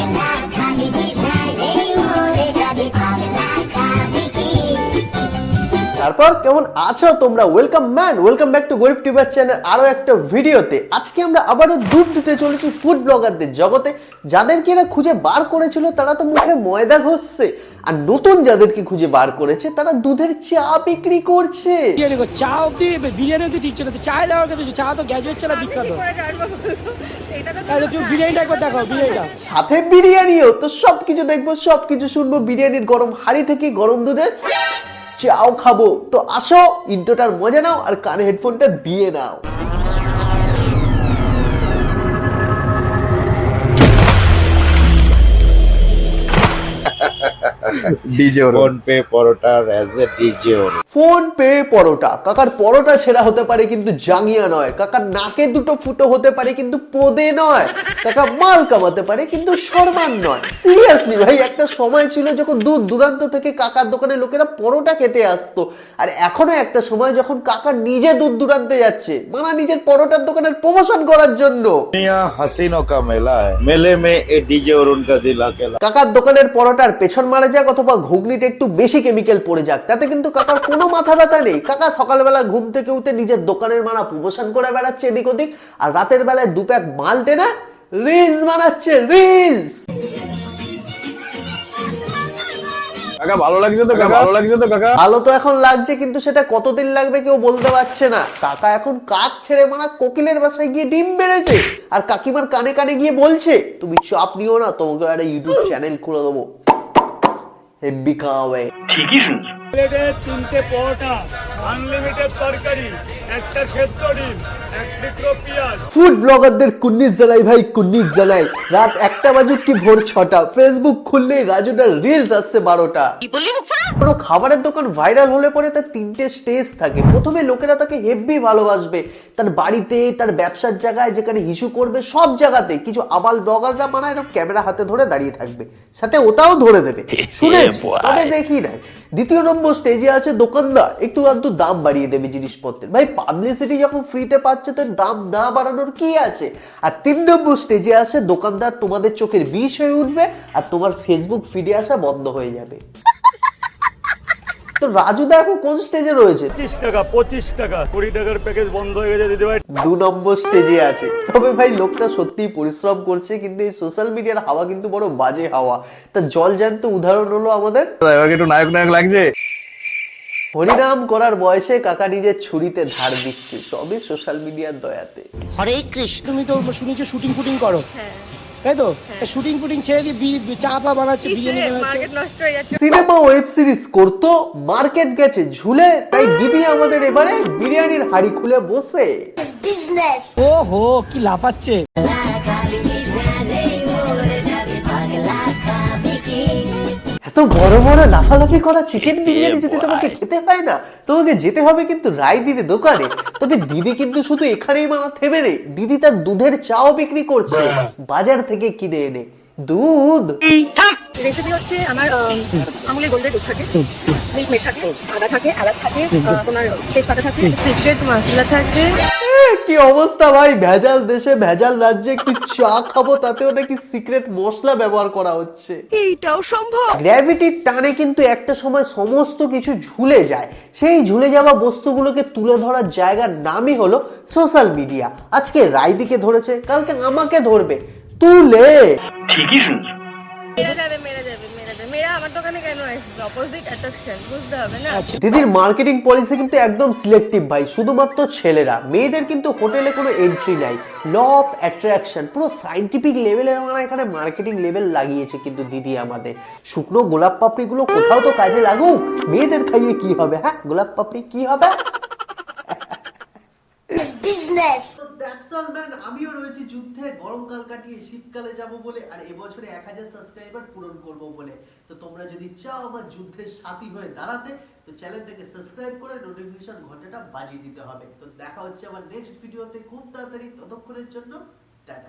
পাগলা খাবি তারপর কেমন আছো তোমরা? Welcome man welcome back to গরিব টিভার চ্যানেল আরও একটা ভিডিওতে আজকে আমরা আবারও ডুব দিতে চলেছি ফুড ব্লগারদের জগতে। যাদেরকে এরা খুঁজে বার করেছিল তারা তো মুখে ময়দা ঘষছে। আর নতুন যাদেরকে খুঁজে বার করেছে তারা দুধের চা বিক্রি করছে। বিরিয়ানি চা অব্দি বিরিয়ানি অব্দি ঠিক ছিল চা দেওয়ার কথা চা তো গ্যাজুয়েট ছাড়া বিখ্যাত। তাহলে বিরিয়ানিটা একবার দেখো বিরিয়ানিটা। সাথে বিরিয়ানিও তো সবকিছু দেখব সবকিছু শুনব। বিরিয়ানির গরম হাড়ি থেকে গরম দুধের চাও খাব। তো আসো ইন্টোটার মজা নাও আর কানে হেডফোনটা দিয়ে নাও। ফোন পে পরোটা কাকার পরোটা ছেঁড়া হতে পারে কিন্তু জাঙ্গিয়া নয়। কাকার নাকে দুটো ফুটো হতে পারে কিন্তু পোদে নয়। কাকা মাল কামাতে পারে কিন্তু সরমান নয়। সিরিয়াসলি ভাই একটা সময় ছিল যখন দূর দূরান্ত থেকে কাকার দোকানে লোকেরা পরোটা খেতে আসতো। আর এখনও একটা সময় যখন কাকা নিজে দূর দূরান্তে যাচ্ছে মানা নিজের পরোটার দোকানের প্রমোশন করার জন্য। হাসিনো কা মেলা মেলে মে এ ডিজে অরুণ কা দিলা কেলা। কাকার দোকানের পরোটার পেছন মারা যাক অথবা ঘুগনিটা একটু বেশি কেমিক্যাল পড়ে যাক তাতে কিন্তু কাকার কোনো মাথা ব্যথা নেই। কাকা সকালবেলা ঘুম থেকে উঠে নিজের দোকানের মানা প্রমোশন করে বেড়াচ্ছে এদিক ওদিক আর রাতের বেলায় দু প্যাক মাল টেনে রিলস বানাচ্ছে রিলস কাকা ভালো লাগছে তো কাকা? ভালো লাগছে তো কাকা? ভালো তো এখন লাগছে কিন্তু সেটা কতদিন লাগবে কেউ বলতে পারছে না। কাকা এখন কাক ছেড়ে মানা কোকিলের বাসায় গিয়ে ডিম বেড়েছে আর কাকিমার কানে কানে গিয়ে বলছে তুমি চাপ নিও না তোমাকে একটা ইউটিউব চ্যানেল খুলে দেবো। হেব্বি খাওয়াবে প্লেটে তিনটে পরোটা আনলিমিটেড তরকারি একটা সেদ্ধ ডিম এক টুকরো পেঁয়াজ। ফুড ব্লগারদের কুন্নিস জানাই ভাই কুন্নিস জানাই। রাত একটা বাজুক কি ভোর ছটা? ফেসবুক খুললেই রাজুটার রিলস আসছে বারোটা। কোনো খাবারের দোকান ভাইরাল হলে পরে তার তিনটে স্টেজ থাকে। প্রথমে লোকেরা তাকে হেভি ভালোবাসবে। তার বাড়িতে তার ব্যবসার জায়গায় যেখানে হিসু করবে সব জায়গাতে কিছু আবাল ব্লগাররা মানে এরকম ক্যামেরা হাতে ধরে দাঁড়িয়ে থাকবে। সাথে ওটাও ধরে দেবে। শুনেছি? তবে দেখি নাই। দ্বিতীয় নম্বর স্টেজে আছে দোকানদার। একটু আধটু দাম বাড়িয়ে দেবে জিনিসপত্রের। ভাই পাবলিসিটি যখন ফ্রিতে পাচ্ছে তো দাম না বাড়ানোর কি আছে? আর তিন নম্বর স্টেজে আসে দোকানদার তোমাদের চোখের বিষ হয়ে উঠবে আর তোমার ফেসবুক ফিডে আসা বন্ধ হয়ে যাবে। তো রাজুদা এখন কোন স্টেজে রয়েছে? পঁচিশ টাকা পঁচিশ টাকা কুড়ি টাকার প্যাকেজ বন্ধ হয়ে গেছে দিদি ভাই দু নম্বর স্টেজে আছে। তবে ভাই লোকটা সত্যি পরিশ্রম করছে কিন্তু এই সোশ্যাল মিডিয়ার হাওয়া কিন্তু বড় বাজে হাওয়া। তা জল জ্যান্ত উদাহরণ হলো আমাদের। এবার একটু নায়ক নায়ক লাগছে? হরিনাম করার বয়সে কাকা নিজের ছুরিতে ধার দিচ্ছে সবই সোশ্যাল মিডিয়ার দয়াতে। হরে কৃষ্ণ তুমি তো শুনেছো শুটিং ফুটিং করো। তাই তো? শুটিং ফুটিং ছেড়ে দিয়ে চা পা বানাচ্ছে হয়ে সিনেমা ওয়েব সিরিজ করতো মার্কেট গেছে ঝুলে তাই দিদি আমাদের এবারে বিরিয়ানির হাড়ি খুলে বসে। বিজনেস ও হো কি লাফাচ্ছে। এত বড় বড় লাফালাফি করা চিকেন বিরিয়ানি যদি তোমাকে খেতে হয় না তোমাকে যেতে হবে কিন্তু রায়দির দোকানে। তবে দিদি কিন্তু শুধু এখানেই মানা থেমে নেই। দিদি তার দুধের চাও বিক্রি করছে বাজার থেকে কিনে এনে। দুধ। রেসিপি হচ্ছে আমার আমুলের গোল্ডের দুধ থাকে। মিল্ক মেড থাকে আদা থাকে এলাচ থাকে তোমার তেজপাতা থাকে সিক্রেট মশলা থাকবে কি অবস্থা ভাই? ভেজাল দেশে ভেজাল রাজ্যে একটু চা খাব? তাতেও নাকি সিক্রেট মশলা ব্যবহার করা হচ্ছে। এইটাও সম্ভব। গ্র্যাভিটির টানে কিন্তু একটা সময় সমস্ত কিছু ঝুলে যায়। সেই ঝুলে যাওয়া বস্তুগুলোকে তুলে ধরার জায়গার নামই হলো সোশ্যাল মিডিয়া আজকে রাইদিকে ধরেছে কালকে আমাকে ধরবে। তুলে। মেরে যাবে মেরে যাবে মেরে যাবে। না? দিদির মার্কেটিং পলিসি কিন্তু একদম সিলেক্টিভ ভাই, শুধুমাত্র ছেলেরা। মেয়েদের কিন্তু হোটেলে কোনো এন্ট্রি নাই। ল অফ অ্যাট্রাকশন পুরো সাইন্টিফিক লেভেলের আমরা এখানে মার্কেটিং লেভেল লাগিয়েছে কিন্তু দিদি আমাদের। শুকনো গোলাপ পাপড়িগুলো কোথাও তো কাজে লাগুক। মেয়েদের খাইয়ে কি হবে হ্যাঁ? গোলাপ পাপড়ি কি হবে? বিজনেস আমিও রয়েছি যুদ্ধে। গরমকাল কাটিয়ে শীতকালে যাব বলে, আর এবছরে এক হাজার সাবস্ক্রাইবার পূরণ করব বলে। তো তোমরা যদি চাও আমার যুদ্ধের সাথী হয়ে দাঁড়াতে, তো চ্যানেলটাকে সাবস্ক্রাইব করে নোটিফিকেশন ঘন্টাটা বাজিয়ে দিতে হবে। তো দেখা হচ্ছে আমার নেক্সট ভিডিওতে খুব তাড়াতাড়ি। ততক্ষণের জন্য, টাটা।